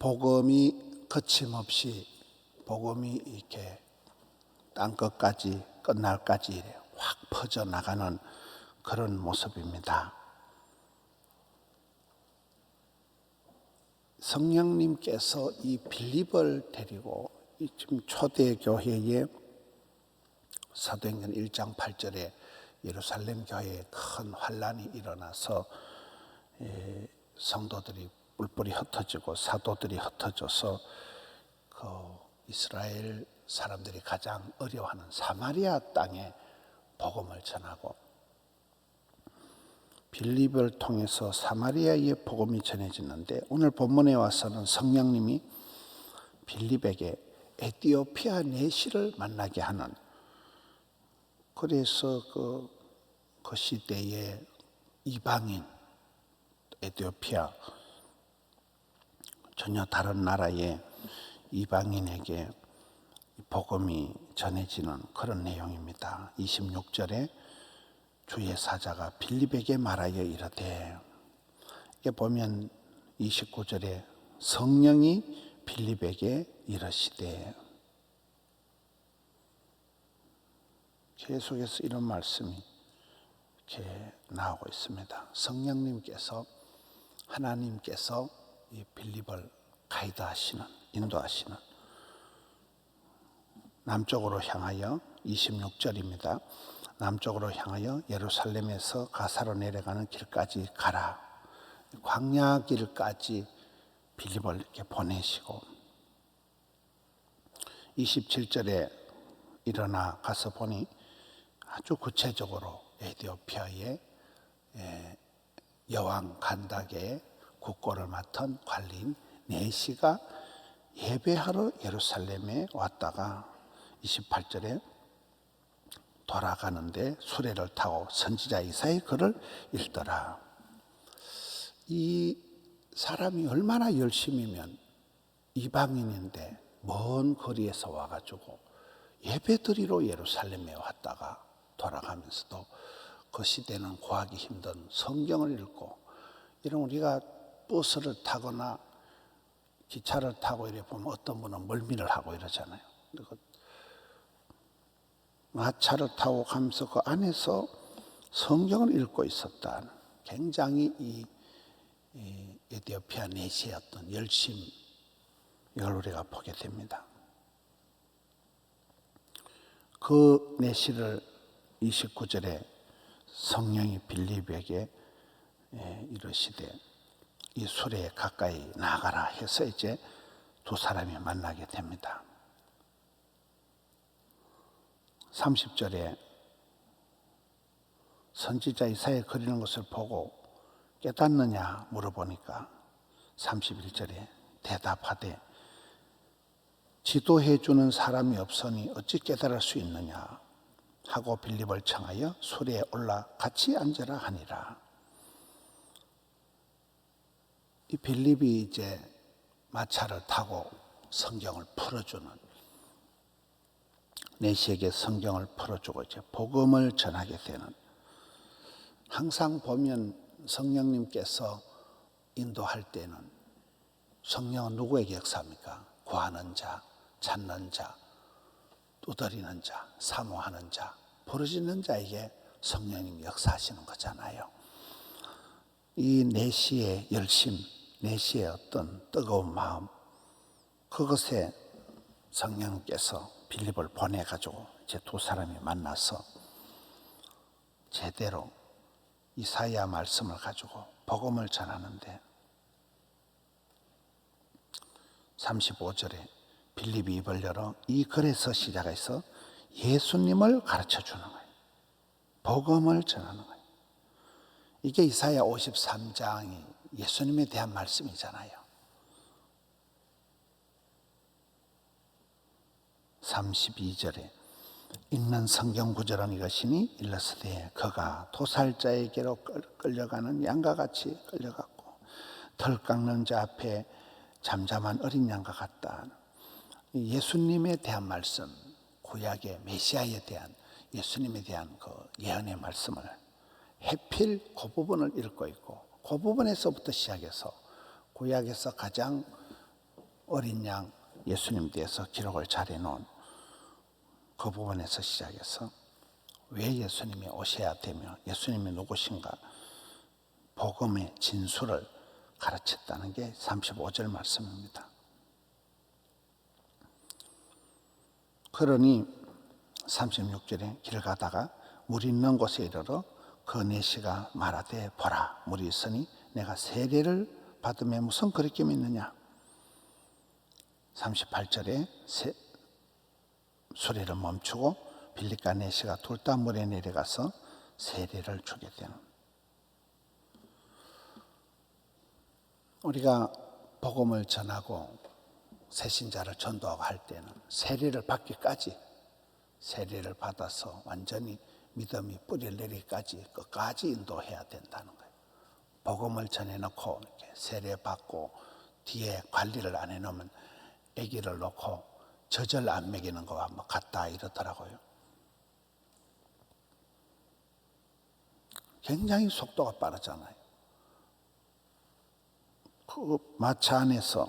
복음이 거침없이 복음이 이렇게 땅 끝까지 끝날까지 확 퍼져 나가는 그런 모습입니다. 성령님께서 이 빌립을 데리고 이 지금 초대 교회에 사도행전 1장 8절에 예루살렘 교회에 큰 환란이 일어나서 에, 성도들이 뿔뿔이 흩어지고 사도들이 흩어져서 그 이스라엘 사람들이 가장 어려워하는 사마리아 땅에 복음을 전하고 빌립을 통해서 사마리아의 복음이 전해지는데 오늘 본문에 와서는 성령님이 빌립에게 에티오피아 내시를 만나게 하는 그래서 그, 그 시대의 이방인 에티오피아 전혀 다른 나라의 이방인에게 복음이 전해지는 그런 내용입니다. 26절에 주의 사자가 빌립에게 말하여 이르되 이게 보면 29절에 성령이 빌립에게 이르시되 계속해서 이런 말씀이 이렇게 나오고 있습니다. 성령님께서 하나님께서 이 빌립을 가이드하시는 인도하시는 남쪽으로 향하여 26절입니다. 남쪽으로 향하여 예루살렘에서 가사로 내려가는 길까지 가라. 광야 길까지 빌립을 이렇게 보내시고 27절에 일어나 가서 보니 아주 구체적으로 에디오피아의 여왕 간다게의 국고를 맡은 관리인 네시가 예배하러 예루살렘에 왔다가 28절에 돌아가는데 수레를 타고 선지자 이사의 글을 읽더라. 이 사람이 얼마나 열심이면 이방인인데 먼 거리에서 와가지고 예배드리러 예루살렘에 왔다가 돌아가면서도 그 시대는 구하기 힘든 성경을 읽고 이런 우리가 버스를 타거나 기차를 타고 이래 보면 어떤 분은 멀미를 하고 이러잖아요. 그 마차를 타고 가면서 그 안에서 성경을 읽고 있었다. 굉장히 이, 이 에티오피아 내시의 어떤 열심 이걸 우리가 보게 됩니다. 그 내시를 29절에 성령이 빌립에게 이르시되 이 수레에 가까이 나가라 해서 이제 두 사람이 만나게 됩니다. 30절에 선지자 이사에 그리는 것을 보고 깨닫느냐 물어보니까 31절에 대답하되 지도해 주는 사람이 없으니 어찌 깨달을 수 있느냐 하고 빌립을 청하여 수레에 올라 같이 앉으라 하니라. 이 빌립이 이제 마차를 타고 성경을 풀어주는 내시에게 성경을 풀어주고 이제 복음을 전하게 되는 항상 보면 성령님께서 인도할 때는 성령은 누구에게 역사합니까? 구하는 자, 찾는 자, 두드리는 자, 사모하는 자, 부르짖는 자에게 성령님이 역사하시는 거잖아요. 이 내시의 열심, 내시의 어떤 뜨거운 마음, 그것에 성령께서 빌립을 보내가지고 이제 두 사람이 만나서 제대로 이사야 말씀을 가지고 복음을 전하는데 35절에 빌립이 입을 열어 이 글에서 시작해서 예수님을 가르쳐 주는 거예요. 복음을 전하는 거예요. 이게 이사야 53장이 예수님에 대한 말씀이잖아요. 32절에 읽는 성경 구절은 이것이니 일러스되 그가 도살자에게로 끌려가는 양과 같이 끌려갔고 털 깎는 자 앞에 잠잠한 어린 양과 같다. 예수님에 대한 말씀, 구약의 메시아에 대한 예수님에 대한 그 예언의 말씀을 해필 그 부분을 읽고 있고 그 부분에서부터 시작해서 구약에서 가장 어린 양 예수님 대해서 기록을 잘 해 놓은 그 부분에서 시작해서 왜 예수님이 오셔야 되며 예수님이 누구신가 복음의 진수를 가르쳤다는 게 35절 말씀입니다. 그러니 36절에 길 가다가 물 있는 곳에 이르러 그 내시가 말하되 보라 물이 있으니 내가 세례를 받으면 무슨 거리낌이 있느냐? 38절에 세, 수레를 멈추고 빌리가 내시가 둘 다 물에 내려가서 세례를 주게 되는. 우리가 복음을 전하고 새신자를 전도하고 할 때는 세례를 받기까지 세례를 받아서 완전히 믿음이 뿌리를 내리기까지 끝까지 인도해야 된다는 거예요. 복음을 전해놓고 세례 받고 뒤에 관리를 안 해놓으면 아기를 놓고 젖을 안 먹이는 거와 뭐 같다 이러더라고요. 굉장히 속도가 빠르잖아요. 그 마차 안에서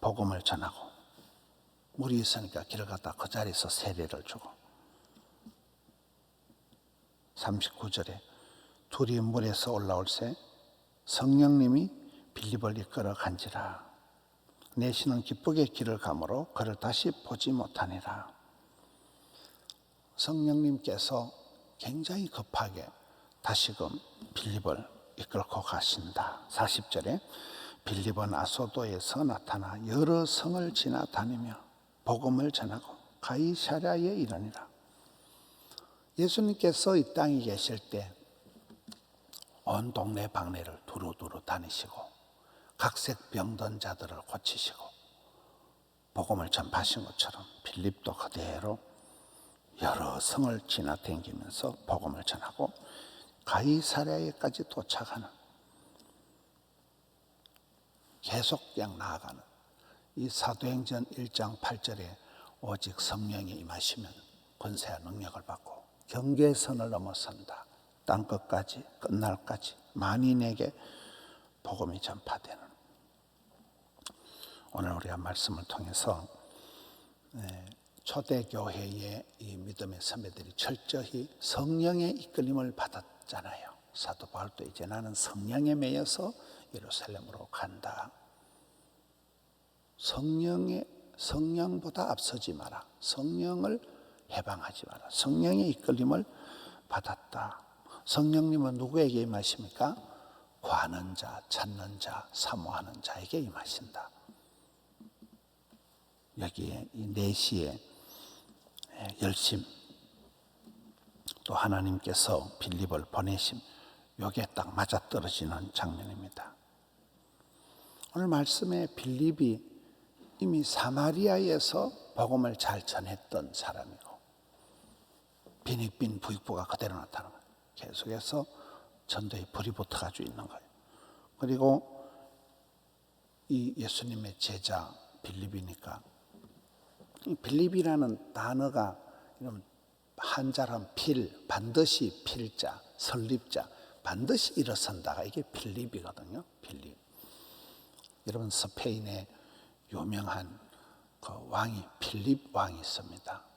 복음을 전하고 물이 있으니까 길을 갔다 그 자리에서 세례를 주고 39절에 둘이 물에서 올라올새 성령님이 빌립을 이끌어 간지라. 내시는 기쁘게 길을 가므로 그를 다시 보지 못하니라. 성령님께서 굉장히 급하게 다시금 빌립을 이끌고 가신다. 40절에 빌립은 아소도에서 나타나 여러 성을 지나 다니며 복음을 전하고 가이사랴에 이르니라. 예수님께서 이 땅에 계실 때 온 동네 방네를 두루두루 다니시고 각색 병든 자들을 고치시고 복음을 전파하신 것처럼 빌립도 그대로 여러 성을 지나다니면서 복음을 전하고 가이사랴에까지 도착하는 계속 그냥 나아가는 이 사도행전 1장 8절에 오직 성령이 임하시면 권세와 능력을 받고 경계선을 넘어선다. 땅 끝까지 끝날까지 만인에게 복음이 전파되는 오늘 우리가 말씀을 통해서 네, 초대 교회의 이 믿음의 선배들이 철저히 성령의 이끌림을 받았잖아요. 사도 바울도 이제 나는 성령에 매여서 예루살렘으로 간다. 성령의 성령보다 앞서지 마라. 성령을 해방하지 마라. 성령의 이끌림을 받았다. 성령님은 누구에게 임하십니까? 구하는 자, 찾는 자, 사모하는 자에게 임하신다. 여기에 이 내시의 열심, 또 하나님께서 빌립을 보내심, 요게 딱 맞아떨어지는 장면입니다. 오늘 말씀에 빌립이 이미 사마리아에서 복음을 잘 전했던 사람이고 빈익빈 부익부가 그대로 나타나는 거예요. 계속해서 전도에 불이 붙어가지고 있는 거예요. 그리고 이 예수님의 제자 빌립이니까 이 빌립이라는 단어가 한자란 필, 반드시 필자, 설립자, 반드시 일어선다가 이게 빌립이거든요. 빌립. 여러분 스페인의 유명한 그 왕이 필립 왕이 있습니다.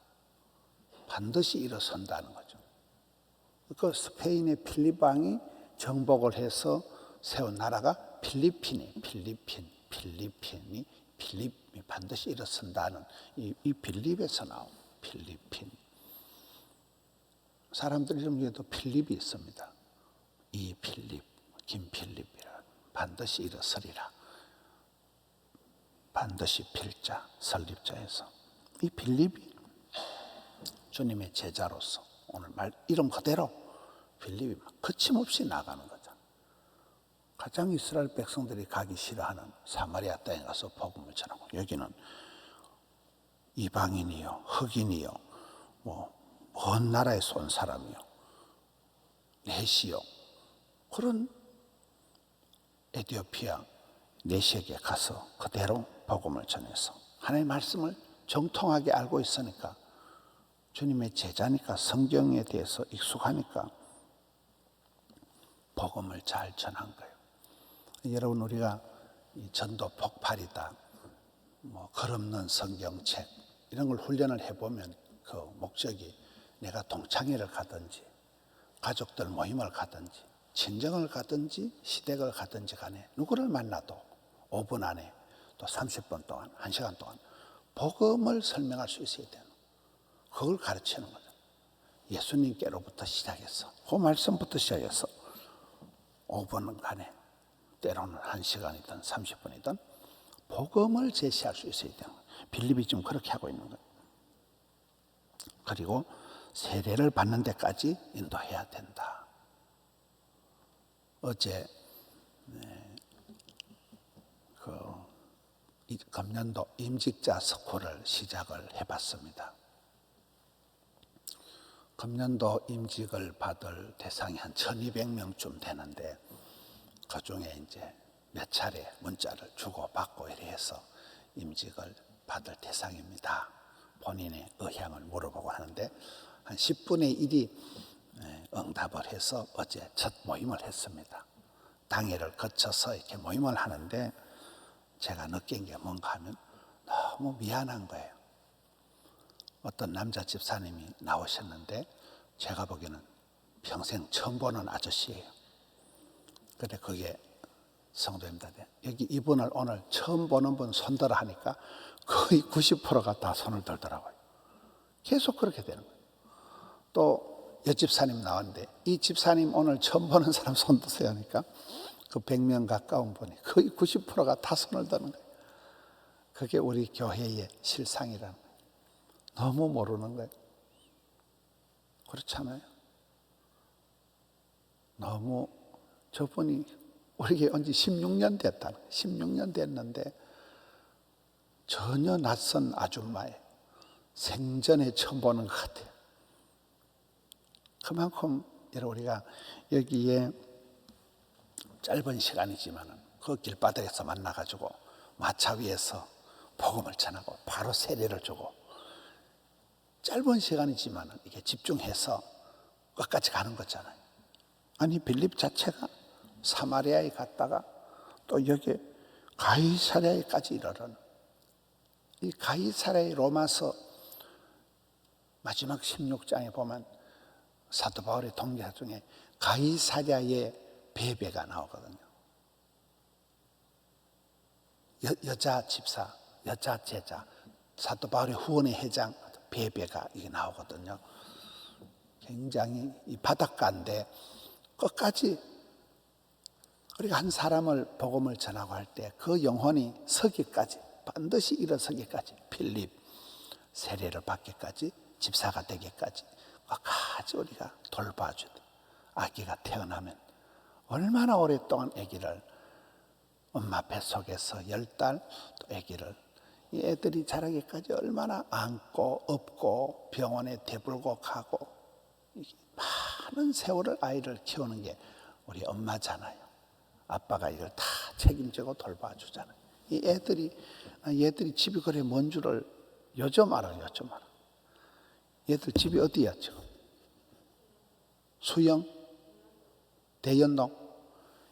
반드시 일어선다는 거죠. 그 스페인의 필립 왕이 정복을 해서 세운 나라가 필리핀이 필리핀, 필리핀이 필립이 반드시 일어선다는 이, 이 필립에서 나온 필리핀. 사람들 중에도 필립이 있습니다. 이 필립, 김필립이라 반드시 일어서리라. 반드시 필자, 설립자에서 이 빌립이 주님의 제자로서 오늘 말 이름 그대로 빌립이 거침없이 나가는 거죠. 가장 이스라엘 백성들이 가기 싫어하는 사마리아 땅에 가서 복음을 전하고 여기는 이방인이요, 흑인이요, 뭐먼 나라에서 온 사람이요, 내시요 그런 에티오피아 내시에게 가서 그대로 복음을 전해서 하나님의 말씀을 정통하게 알고 있으니까 주님의 제자니까 성경에 대해서 익숙하니까 복음을 잘 전한 거예요. 여러분 우리가 전도 폭발이다. 뭐 걸없는 성경책 이런 걸 훈련을 해보면 그 목적이 내가 동창회를 가든지 가족들 모임을 가든지 친정을 가든지 시댁을 가든지 간에 누구를 만나도 5분 안에 또 30분 동안 1시간 동안 복음을 설명할 수 있어야 되는 그걸 가르치는 거죠. 예수님께로부터 시작해서 그 말씀부터 시작해서 5분간에 때로는 1시간이든 30분이든 복음을 제시할 수 있어야 되는 거예요. 빌립이 지금 그렇게 하고 있는 거예요. 그리고 세례를 받는 데까지 인도해야 된다. 어제 네, 그 이- 금년도 임직자 스쿨을 시작을 해봤습니다. 금년도 임직을 받을 대상이 한 1200명쯤 되는데 그 중에 이제 몇 차례 문자를 주고 받고 이래 해서 임직을 받을 대상입니다. 본인의 의향을 물어보고 하는데 한 10분의 1이 응답을 해서 어제 첫 모임을 했습니다. 당회를 거쳐서 이렇게 모임을 하는데 제가 느낀 게 뭔가 하면 너무 미안한 거예요. 어떤 남자 집사님이 나오셨는데 제가 보기에는 평생 처음 보는 아저씨예요. 근데 그게 성도님들 여기 이분을 오늘 처음 보는 분 손들어 하니까 거의 90%가 다 손을 들더라고요. 계속 그렇게 되는 거예요. 또 옆집사님 나왔는데 이 집사님 오늘 처음 보는 사람 손 드세요 하니까 그 100명 가까운 분이 거의 90%가 다 손을 드는 거예요. 그게 우리 교회의 실상이라는 거예요. 너무 모르는 거예요. 그렇잖아요. 너무 저분이 우리에게 온지 16년 됐다는 거예요. 16년 됐는데 전혀 낯선 아줌마에 생전에 처음 보는 것 같아요. 그만큼 우리가 여기에 짧은 시간이지만 그 길바닥에서 만나가지고 마차 위에서 복음을 전하고 바로 세례를 주고 짧은 시간이지만 이게 집중해서 끝까지 가는 거잖아요. 아니 빌립 자체가 사마리아에 갔다가 또 여기 가이사랴에까지 이르는 이 가이사랴의 로마서 마지막 16장에 보면 사도 바울의 동기사 중에 가이사랴의 베베가 나오거든요. 여, 여자 집사, 여자 제자, 사도 바울의 후원의 회장 베베가 이게 나오거든요. 굉장히 이 바닷가인데 끝까지 우리가 한 사람을 복음을 전하고 할 때 그 영혼이 서기까지 반드시 일어서기까지 필립 세례를 받기까지 집사가 되기까지 끝까지 우리가 돌봐줘야 돼. 아기가 태어나면 얼마나 오랫동안 아기를 엄마 뱃속에서 열달또 아기를 이 애들이 자라기까지 얼마나 안고 업고 병원에 대불고 가고 많은 세월을 아이를 키우는 게 우리 엄마잖아요. 아빠가 이걸 다 책임지고 돌봐주잖아요. 이 애들이 얘들이 집이 그래 뭔 줄을 요즘 알아 요즘 알아. 얘들 집이 어디야 지금? 수영, 대연동.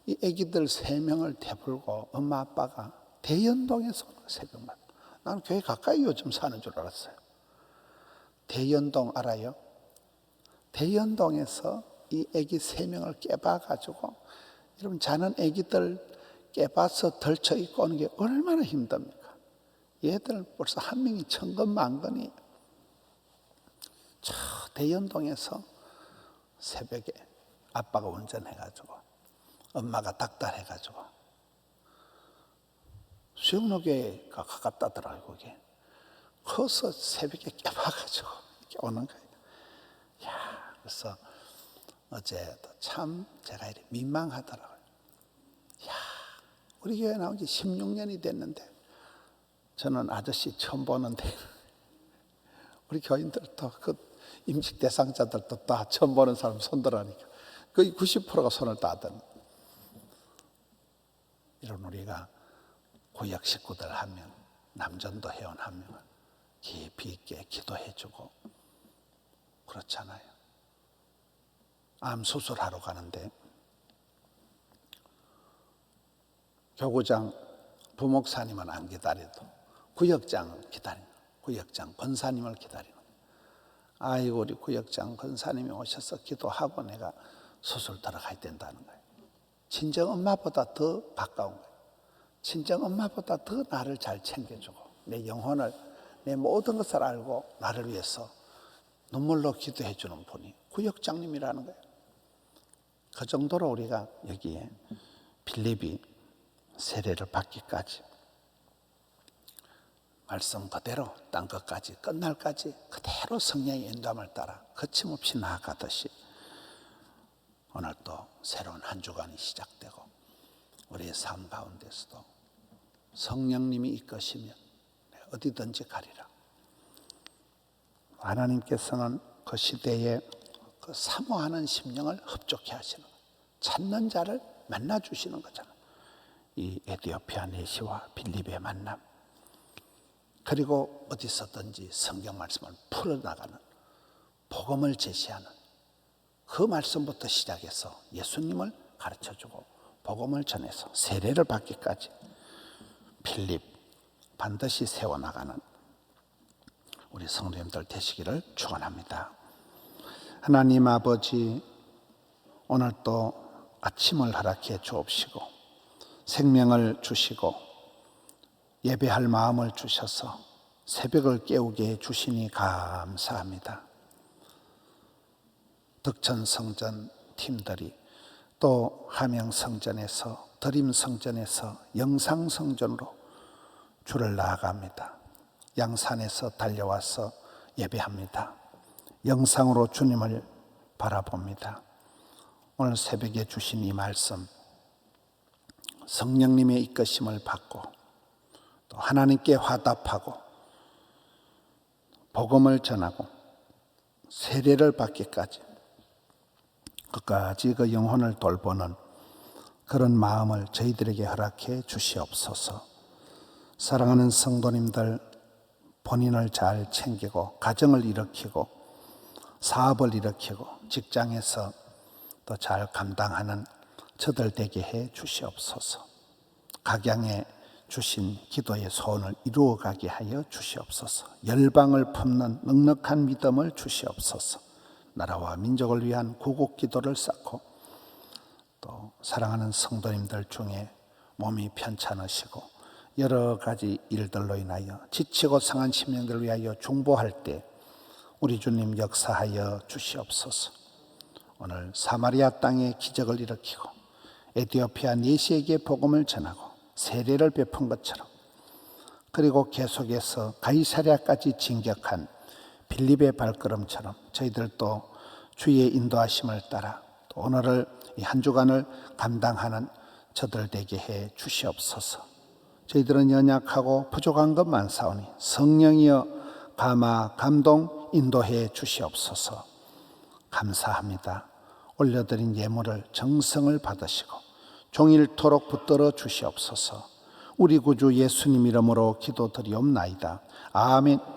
이 애기들 세 명을 대불고 엄마 아빠가 대연동에서 새벽만. 나는 교회 가까이 요즘 사는 줄 알았어요. 대연동 알아요? 대연동에서 이 애기 세 명을 깨봐가지고 여러분 자는 애기들 깨봐서 덜쳐 입고 오는 게 얼마나 힘듭니까? 얘들 벌써 한 명이 천건만건이 저 대연동에서 새벽에 아빠가 운전해가지고 엄마가 닥달해가지고 수영로교가 가깝다더라고요 그게 커서 새벽에 깨봐가지고 오는 거예요. 야 그래서 어제 참 제가 이렇게 민망하더라고요. 야 우리 교회 나온 지 16년이 됐는데 저는 아저씨 처음 보는데 우리 교인들도 그 임직 대상자들도 다 처음 보는 사람 손들어니까 거의 90%가 손을 따든 이런 우리가 구역 식구들 한 명, 남전도 회원 한 명을 깊이 있게 기도해주고 그렇잖아요. 암 수술하러 가는데 교구장 부목사님은 안 기다려도 구역장 기다리는 거예요. 구역장 권사님을 거예요. 아이고 우리 구역장 권사님이 오셔서 기도하고 내가 수술 들어가야 된다는 거예요. 친정 엄마보다 더 가까운 거예요. 친정 엄마보다 더 나를 잘 챙겨주고 내 영혼을 내 모든 것을 알고 나를 위해서 눈물로 기도해 주는 분이 구역장님이라는 거예요. 그 정도로 우리가 여기에 빌립이 세례를 받기까지 말씀 그대로 딴 것까지 끝날까지 그대로 성령의 인도함을 따라 거침없이 나아가듯이 오늘 또 새로운 한 주간이 시작되고 우리의 삶 가운데서도 성령님이 이끄시면 어디든지 가리라. 하나님께서는 그 시대에 그 사모하는 심령을 흡족해 하시는 거예요. 찾는 자를 만나 주시는 거잖아요. 이 에디오피아 내시와 빌립의 만남. 그리고 어디서든지 성경 말씀을 풀어나가는 복음을 제시하는 그 말씀부터 시작해서 예수님을 가르쳐 주고 복음을 전해서 세례를 받기까지 필립 반드시 세워나가는 우리 성도님들 되시기를 축원합니다. 하나님 아버지 오늘 또 아침을 허락해 주옵시고 생명을 주시고 예배할 마음을 주셔서 새벽을 깨우게 해 주시니 감사합니다. 덕천 성전 팀들이 또 함양 성전에서 드림 성전에서 영상 성전으로 주를 나아갑니다. 양산에서 달려와서 예배합니다. 영상으로 주님을 바라봅니다. 오늘 새벽에 주신 이 말씀 성령님의 이끄심을 받고 또 하나님께 화답하고 복음을 전하고 세례를 받기까지 끝까지 그 영혼을 돌보는 그런 마음을 저희들에게 허락해 주시옵소서. 사랑하는 성도님들 본인을 잘 챙기고 가정을 일으키고 사업을 일으키고 직장에서 또 잘 감당하는 저들 되게 해 주시옵소서. 각양에 주신 기도의 소원을 이루어가게 하여 주시옵소서. 열방을 품는 넉넉한 믿음을 주시옵소서. 나라와 민족을 위한 구국 기도를 쌓고 또 사랑하는 성도님들 중에 몸이 편찮으시고 여러 가지 일들로 인하여 지치고 상한 심령들을 위하여 중보할 때 우리 주님 역사하여 주시옵소서. 오늘 사마리아 땅에 기적을 일으키고 에티오피아 네시에게 복음을 전하고 세례를 베푼 것처럼 그리고 계속해서 가이사랴까지 진격한 빌립의 발걸음처럼 저희들도 주의 인도하심을 따라 또 오늘을 이 한 주간을 감당하는 저들 되게 해 주시옵소서. 저희들은 연약하고 부족한 것만 사오니 성령이여 감화 감동 인도해 주시옵소서. 감사합니다. 올려드린 예물을 정성을 받으시고 종일토록 붙들어 주시옵소서. 우리 구주 예수님 이름으로 기도드리옵나이다. 아멘.